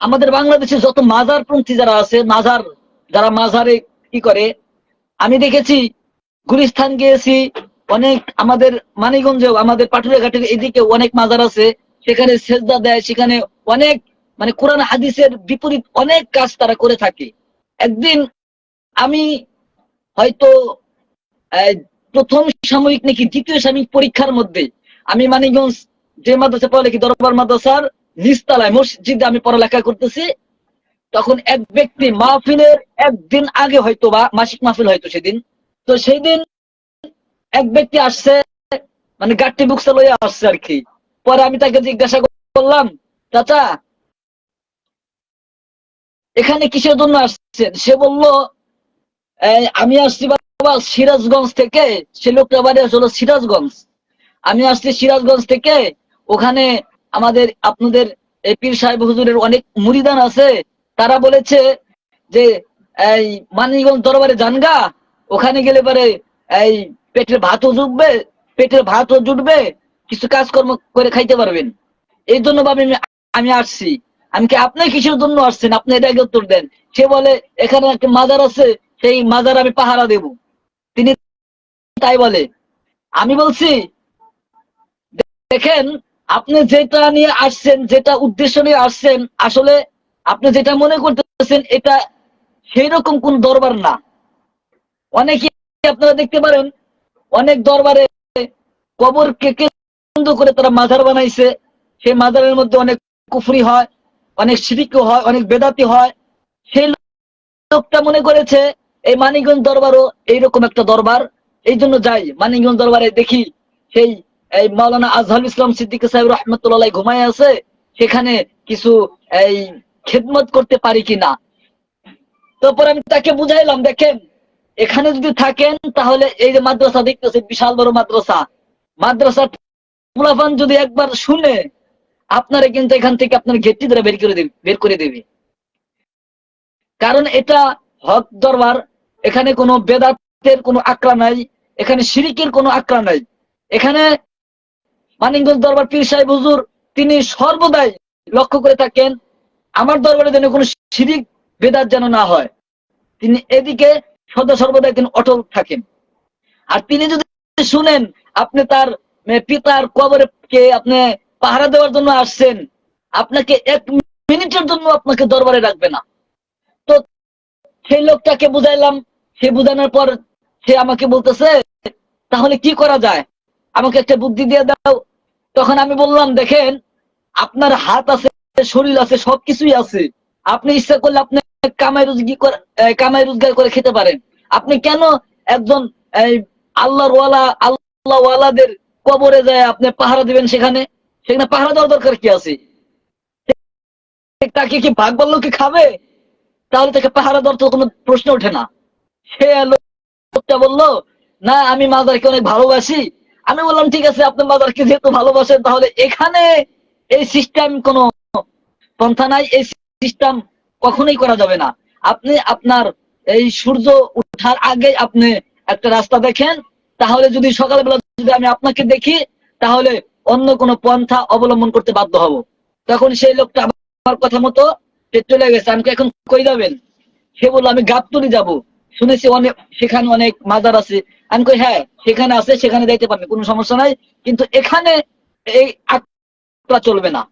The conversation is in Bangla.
আমাদের বাংলাদেশে যত মাজার পন্থী যারা আছে, মাজার, যারা মাজারে কি করে, আমি দেখেছি গুলিস্থান গিয়েছি, অনেক আমাদের মানিগঞ্জেও আমাদের পাটুরিয়া ঘাটের এদিকে অনেক মাজার আছে, সেখানে সেজদা দেয়, সেখানে অনেক মানে কোরআন, হাদিসের বিপরীত অনেক কাজ তারা করে থাকে। একদিন আমি হয়তো প্রথম সাময়িক নাকি দ্বিতীয় সাময়িক পরীক্ষার মধ্যে, আমি মানিকগঞ্জ যে মাদ্রাসা পড়ালেখি, দরবার মাদ্রাসার নিচতলায় মসজিদে আমি পড়ালেখা করতেছি, তখন এক ব্যক্তি মাহফিলের একদিন আগে হয়তো বা মাসিক মাহফিল হয়তো সেদিন, তো সেই দিন এক ব্যক্তি আসছে মানে গাড়ি বুকসা লইয়া আসছে আর কি। পরে আমি তাকে জিজ্ঞাসা করলাম, চাচা, এখানে কিসের জন্য আসছেন? সে বলল আমি আসছি বাবা সিরাজগঞ্জ থেকে, সে লোকটা বাড়ি আসলো সিরাজগঞ্জ। আমি আসছি সিরাজগঞ্জ থেকে, ওখানে আমাদের আপনাদের পীর সাহেব হুজুরের অনেক মুরিদান আছে। তারা বলেছে যে, এই মানিকগঞ্জ দরবারে জানগা, ওখানে গেলে পরে এই পেটের ভাতও জুটবে, পেটের ভাতও জুটবে, কিছু কাজকর্ম করে খাইতে পারবেন। এই জন্য ভাবে আমি আমি আসছি। আমি কি আপনি কিসের জন্য আসছেন? আপনি এটা আগে উত্তর দেন? সে বলে, এখানে একটা মাজার আছে, সেই মাজার আমি পাহারা দেব। তিনি তাই বলে। আমি বলছি, দেখেন আপনি যেটা নিয়ে আসছেন, যেটা উদ্দেশ্য নিয়ে আসছেন, আসলে আপনি যেটা মনে করতেছেন, এটা সেই রকম কোন দরবার না। অনেকে আপনারা দেখতে পারেন, অনেক দরবারে কবরকে কেন্দ্র করে তারা মাজার বানাইছে। সেই মাজারের মধ্যে অনেক কুফরি হয়, অনেক সিরিকও হয়, অনেক বেদাতি হয়। সেই লোকটা মনে করেছে, এই মানিকগঞ্জ দরবারও এইরকম একটা দরবার এই জন্য যাই মানিকগঞ্জ দরবারে দেখি সেই এই মাওলানা আজহার ইসলাম সিদ্দিক সাহেব রহমতুল্লাহ ঘুমায় আছে, সেখানে কিছু এই খেদমত করতে পারি কিনা? তারপর আমি তাকে বুঝাইলাম, দেখেন, এখানে যদি থাকেন, তাহলে এই যে মাদ্রাসা দেখতেছে বিশাল বড় মাদ্রাসা। মাদ্রাসা মুলাফান যদি একবার শুনে, আপনারা কিন্তু এখান থেকে আপনার গেটটি দ্বারা বের করে দেবে, বের করে দেবে। কারণ এটা হক দরবার, এখানে কোনো বেদাতের কোনো আক্রা নাই, এখানে সিরিকের কোনো আক্রা নাই। এখানে মানিকগঞ্জ দরবার পীর সাহেব হুজুর, তিনি সর্বদাই লক্ষ্য করে থাকেন, আমার দরবারে যেন কোনো শিরিক, বেদাত যেন না হয়। তিনি এদিকে সদা সর্বদাই তিনি অটল থাকেন। আর তিনি যদি শুনেন, আপনি তার পিতার কবরে কে আপনি পাহারা দেওয়ার জন্য আসছেন, আপনাকে এক মিনিটের জন্য আপনাকে দরবারে রাখবে না। তো সেই লোকটাকে বুঝাইলাম, সে বুঝানোর পর সে আমাকে বলতেছে, তাহলে কি করা যায়? আমাকে একটা বুদ্ধি দিয়ে দাও। তখন আমি বললাম, দেখেন, আপনার হাত আছে, শরীর আছে, সবকিছুই আছে। আপনি ইচ্ছা করলে আপনি কামাই রোজগার করে কামাই রোজগার করে খেতে পারেন। আপনি কেন একজন আল্লাহর ওয়ালা, আল্লাহ ওয়ালাদের কবরে যায়, আপনি পাহারা দিবেন সেখানে? সেখানে পাহারা দেওয়ার দরকার কি আছে? তাকে কি ভাগ বলল কি খাবে? তাহলে তাকে পাহারা দেওয়ার তো কোনো প্রশ্ন ওঠে না। সে লোকটা বলল, না, আমি মাজারকে অনেক ভালোবাসি আমি বললাম, ঠিক আছে, আপনি মাজারকে যেহেতু ভালোবাসেন, তাহলে এখানে এই সিস্টেম কোনো পন্থা নাই, এই সিস্টেম কখনোই করা যাবে না। আপনি আপনার এই সূর্য ওঠার আগে আপনি একটা রাস্তা দেখেন, তাহলে যদি সকালবেলা যদি আমি আপনাকে দেখি, তাহলে অন্য কোনো পন্থা অবলম্বন করতে বাধ্য হব। তখন সেই লোকটা আমার কথা মতো চলে গেছে। আমাকে এখন কই যাবেন? সে বলল, আমি গাবতলি যাব। শুনেছি অনেক, সেখানে অনেক মাজার আছে। আমি কই হ্যাঁ সেখানে আছে, সেখানে যাইতে পারবে, কোনো সমস্যা নাই। কিন্তু এখানে এই আটটা চলবে না।